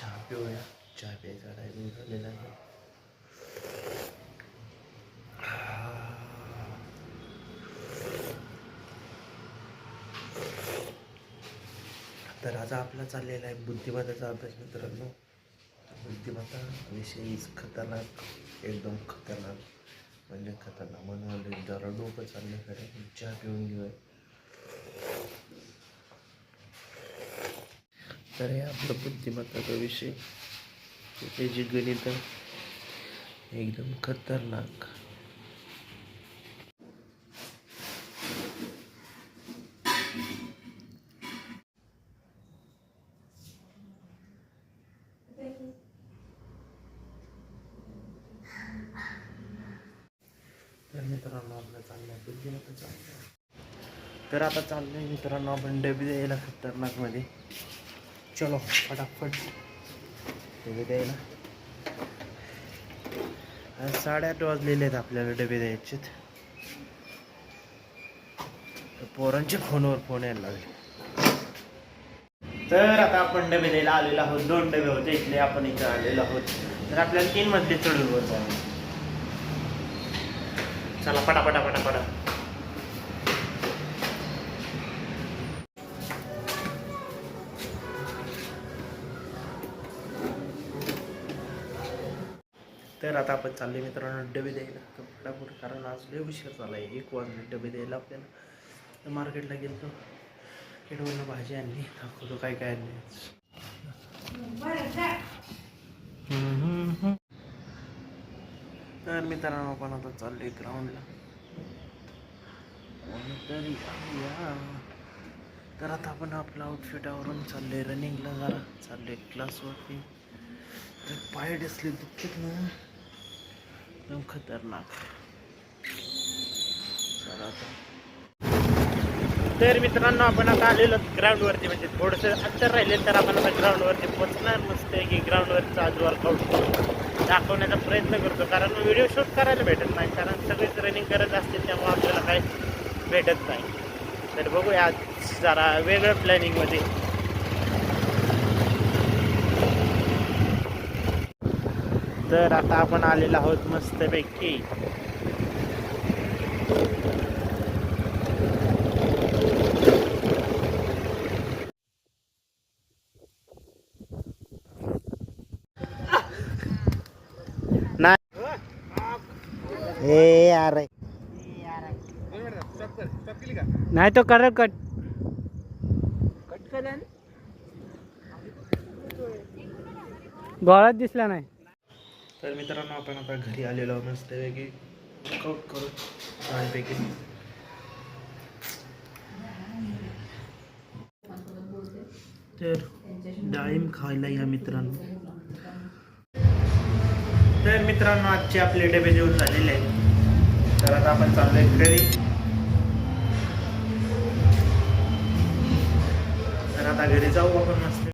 चहा पिऊया. चहा प्यायचा झालेला आहे. तर आज आपला चाललेला आहे. बुद्धिमत्ताचा अभ्यास मित्रांनो. बुद्धिमत्ता विषयीच खतरनाक. एकदम खतरनाक. म्हणजे खतरनाक. म्हणून डोकं चालण्याकडे चहा पिऊन घेऊया. तर हे आपलं बुद्धिमत्ताचा विषय. ते जे गणित एकदम खतरनाक. तर मित्रांनो आपलं चाललंय बुद्धिमत्ता अभ्यास. तर आता चाललंय मित्रांनो आपण डबी द्यायला खतरनाकमध्ये. चलो फटाफट. डबे द्यायला. साडेआठ वाजलेले आहेत आपल्याला डबे द्यायचे पोरांच्या फोनवर फोन यायला लागले. तर आता आपण डबे द्यायला आलेलो आहोत. दोन डबे होते इथले आपण इथे आलेलो आहोत. तर आपल्याला तीन मधले चढून वर जायचं चला पटापटा पटापटा. तर आता आपण चालले मित्रांनो डबे द्यायला. तर फटाफट कारण आज लय उशीर झाला आहे एक वाजले डबे द्यायला आपल्याला. तर मार्केटला गेलो खेडवरनं भाजी आणली. दाखवतो काय काय आणली. तर मित्रांनो आपण आता चाललोय ग्राउंडला तरी या तर आता आपण आपलं आउटफिट आवरून आहे रनिंगला जरा चाललोय. क्लासवरती तर पाय डसले दुखत ना. एकदम खतरनाक. तर मित्रांनो आपण आता आलेलो ग्राउंडवरती म्हणजे थोडंसं अंतर राहिले तर आपण आता ग्राउंडवरती पोहोचणार मस्त की ग्राउंडवरचा आज वर्कआउट दाखवण्याचा प्रयत्न करतो. कारण व्हिडिओ शूट करायला भेटत नाही. कारण सगळेच रनिंग करत असतील त्यामुळे आपल्याला काही भेटत नाही. तर बघूया आज जरा वेगळं प्लॅनिंगमध्ये तर आता आपण आलेलो आहोत मस्तपैकी. नाही ए यार. नाही तो कर कट. गोळाच दिसला नाही. तर मित्रांनो आपण आता घरी आलेलो आहोत मस्तपैकी. वर्कआउट करू. छानपैकी. तर डाळिंब खायला या मित्रांनो. तर मित्रांनो आजचे आपले डबे देऊन झालेले आहेत. तर आता आपण चाललोय घरी. तर आता घरी जाऊ आपण मस्त.